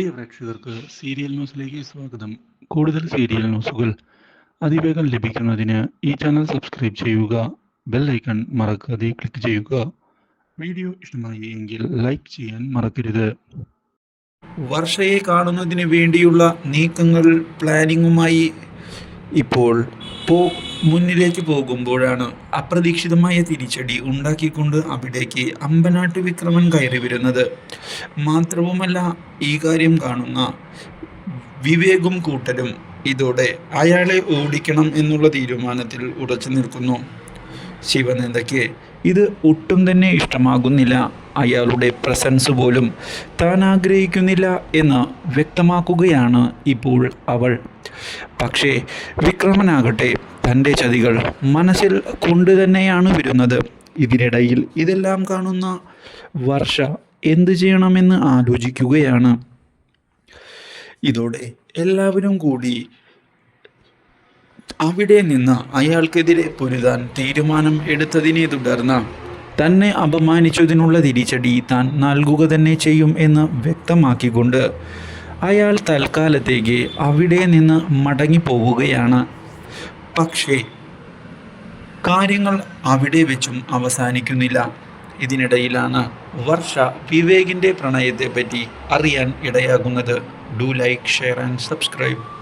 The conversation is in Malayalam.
പ്രിയ പ്രേക്ഷകർക്ക് സീരിയൽ ന്യൂസിലേക്ക് സ്വാഗതം. കൂടുതൽ സീരിയൽ ന്യൂസുകൾ അതിവേഗം ലഭിക്കുന്നതിന് ഈ ചാനൽ സബ്സ്ക്രൈബ് ചെയ്യുക ബെൽ ഐക്കൺ മറക്കാതെ ക്ലിക്ക് ചെയ്യുക. വീഡിയോ ഇഷ്ടമായി എങ്കിൽ ലൈക്ക് ചെയ്യാൻ മറക്കരുത്. വർഷയെ കാണുന്നതിന് വേണ്ടിയുള്ള നീക്കങ്ങൾ പ്ലാനിങ്ങുമായി ഇപ്പോൾ പോ മുന്നിലേക്ക് പോകുമ്പോഴാണ് അപ്രതീക്ഷിതമായ തിരിച്ചടി ഉണ്ടാക്കിക്കൊണ്ട് അവിടേക്ക് അമ്പനാട്ട് വിക്രമൻ കയറി വരുന്നത്. മാത്രവുമല്ല ഈ കാര്യം കാണുന്ന വിവേകും കൂട്ടരും ഇതോടെ അയാളെ ഓടിക്കണം എന്നുള്ള തീരുമാനത്തിൽ ഉറച്ചു നിൽക്കുന്നു. ശിവനന്ദയ്ക്ക് ഇത് ഒട്ടും തന്നെ ഇഷ്ടമാകുന്നില്ല. അയാളുടെ പ്രസൻസ് പോലും താൻ ആഗ്രഹിക്കുന്നില്ല എന്ന് വ്യക്തമാക്കുകയാണ് ഇപ്പോൾ അവൾ. പക്ഷേ വിക്രമനാകട്ടെ തന്റെ ചതികൾ മനസ്സിൽ കൊണ്ടു തന്നെയാണ് വരുന്നത്. ഇതിനിടയിൽ ഇതെല്ലാം കാണുന്ന വർഷ എന്തു ചെയ്യണമെന്ന് ആലോചിക്കുകയാണ്. ഇതോടെ എല്ലാവരും കൂടി അവിടെ നിന്ന് അയാൾക്കെതിരെ പൊരുതാൻ തീരുമാനം എടുത്തതിനെ തുടർന്ന് തന്നെ അപമാനിച്ചതിനുള്ള തിരിച്ചടി താൻ നൽകുക തന്നെ ചെയ്യും എന്ന് വ്യക്തമാക്കിക്കൊണ്ട് അയാൾ തൽക്കാലത്തേക്ക് അവിടെ നിന്ന് മടങ്ങിപ്പോവുകയാണ്. പക്ഷേ കാര്യങ്ങൾ അവിടെ വെച്ചും അവസാനിക്കുന്നില്ല. ഇതിനിടയിലാണ് വർഷ വിവേകിന്റെ പ്രണയത്തെപ്പറ്റി അറിയാൻ ഇടയാകുന്നത്. Do like share and subscribe